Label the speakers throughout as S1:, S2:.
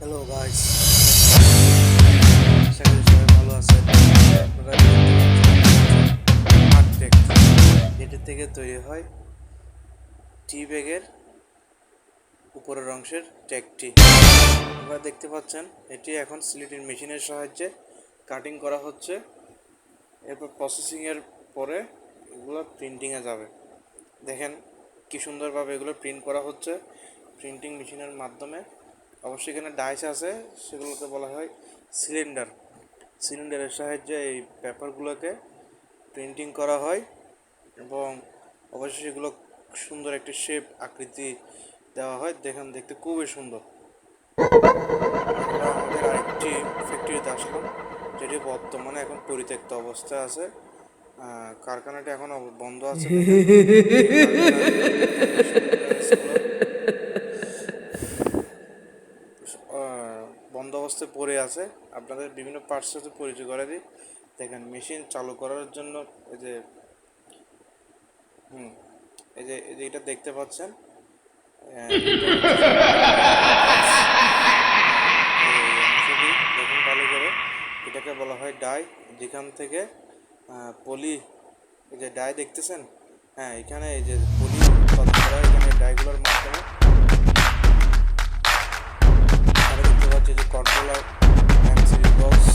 S1: Hello guys আশা সবাই ভালো আছেন। আপনারা আর্টেক এটি থেকে তৈরি হয় টি ব্যাগের উপরের অংশের ট্যাগটি আপনারা দেখতে পাচ্ছেন, এটি এখন সিলিটির মেশিনের সাহায্যে কাটিং করা হচ্ছে। এরপর প্রসেসিংয়ের পরে এগুলো প্রিন্টিংয়ে যাবে। দেখেন কি সুন্দরভাবে এগুলো প্রিন্ট করা হচ্ছে। প্রিন্টিং মেশিনের মাধ্যমে অবশ্যই এখানে ডাইস আছে, সেগুলোকে বলা হয় সিলিন্ডার সিলিন্ডারের সাহায্যে এই পেপারগুলোকে প্রিন্টিং করা হয় এবং অবশ্যই সেগুলো সুন্দর একটি শেপ আকৃতি দেওয়া হয়। দেখেন, দেখতে খুবই সুন্দর। আরেকটি ফ্যাক্টরিতে আসলাম, যেটি বর্তমানে এখন পরিত্যক্ত অবস্থায় আছে। কারখানাটি এখন বন্ধ আছে। অবস্থায় পড়ে আছে। আপনাদের বিভিন্ন পার্টস সাথে পরিচয় করে দিই। দেখেন মেশিন চালু করার জন্য এই যে, হুম, এই যে এই যে এটা দেখতে পাচ্ছেন। করে। এটাকে বলা হয় ডাই। যেখান থেকে পলি, এই যে ডাই দেখতেছেন? হ্যাঁ এখানে এই যে পলি হয় এখানে ডাইগুলোর মাধ্যমে বক্স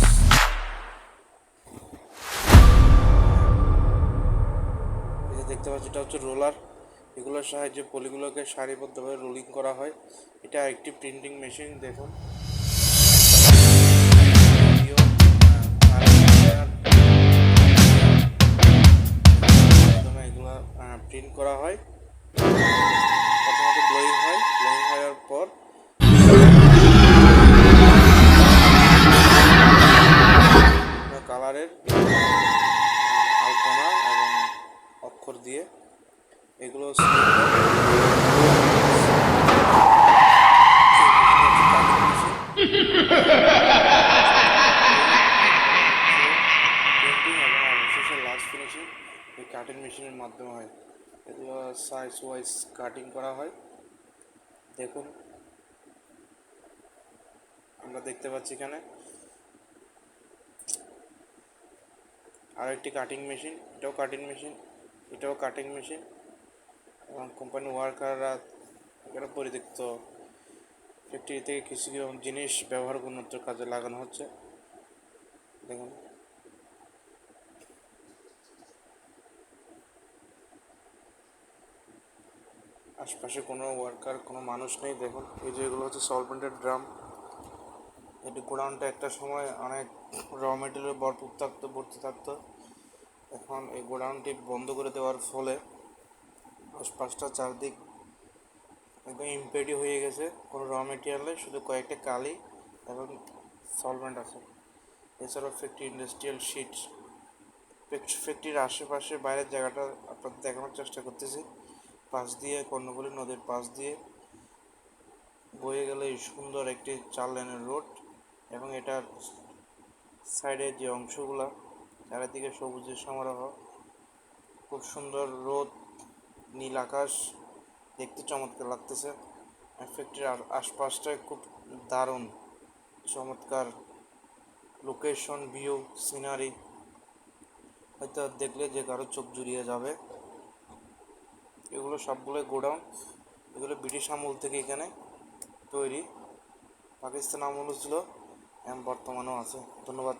S1: দেখতে পাচ্ছি, এটা হচ্ছে রোলার। এগুলোর সাহায্যে পলিগুলোকে সারিবদ্ধভাবে রোলিং করা হয়। এটা একটি প্রিন্টিং মেশিন দেখুন। প্রিন্ট করা হয়। ফিনিশিং এই কাটিং মেশিনের মাধ্যমে হয়। এগুলো সাইজ ওয়াইজ কাটিং করা হয়। দেখুন। আমরা দেখতে পাচ্ছি এখানে। আর একটি কাটিং মেশিন এটাও কাটিং মেশিন এটাও কাটিং মেশিন এবং কোম্পানি ওয়ার্কাররা এখানে পরিত্যক্ত। ফ্যাক্টরি থেকে কিছু কিছু জিনিস ব্যবহার উন্নত কাজে লাগানো হচ্ছে। দেখুন। আশপাশে কোনো ওয়ার্কার কোনো মানুষ নেই। দেখুন, এই যে এগুলো হচ্ছে সলভেন্টের ড্রাম এটি গোডাউনটা একটা সময় অনেক র মেটেরিয়াল ভরপুর থাকতো, ভর্তি থাকতো। এখন এই গোডাউনটি বন্ধ করে দেওয়ার ফলে আশপাশটা চারদিক একদম ইম্পেডি হয়ে গেছে। কোনো র মেটেরিয়ালে শুধু কয়েকটা কালি এবং সলভেন্ট আছে। এছাড়াও ফ্যাক্টরি ইন্ডাস্ট্রিয়াল শিট ফ্যাক্টরির আশেপাশে বাইরের জায়গাটা আপনাদের দেখানোর চেষ্টা করতেছি। পাশ দিয়ে, কর্ণফুলী নদীর পাশ দিয়ে বয়ে গেলে সুন্দর একটি চার লেনের রোড এবং এটার সাইডে যে অংশগুলা চারিদিকে সবুজের সমারোহ, খুব সুন্দর রোদ, নীল আকাশ, দেখতে চমৎকার লাগতেছে। ফ্যাক্টরির আর- আশপাশটা খুব দারুণ, চমৎকার লোকেশন ভিউ সিনারি হয়তো দেখলে যে কারও চোখ জুড়িয়ে যাবে। এগুলো সবগুলো গোডাউন, এগুলো ব্রিটিশ আমল থেকে এখানে তৈরি। পাকিস্তান আমলও ছিল বর্তমানেও আছে। ধন্যবাদ।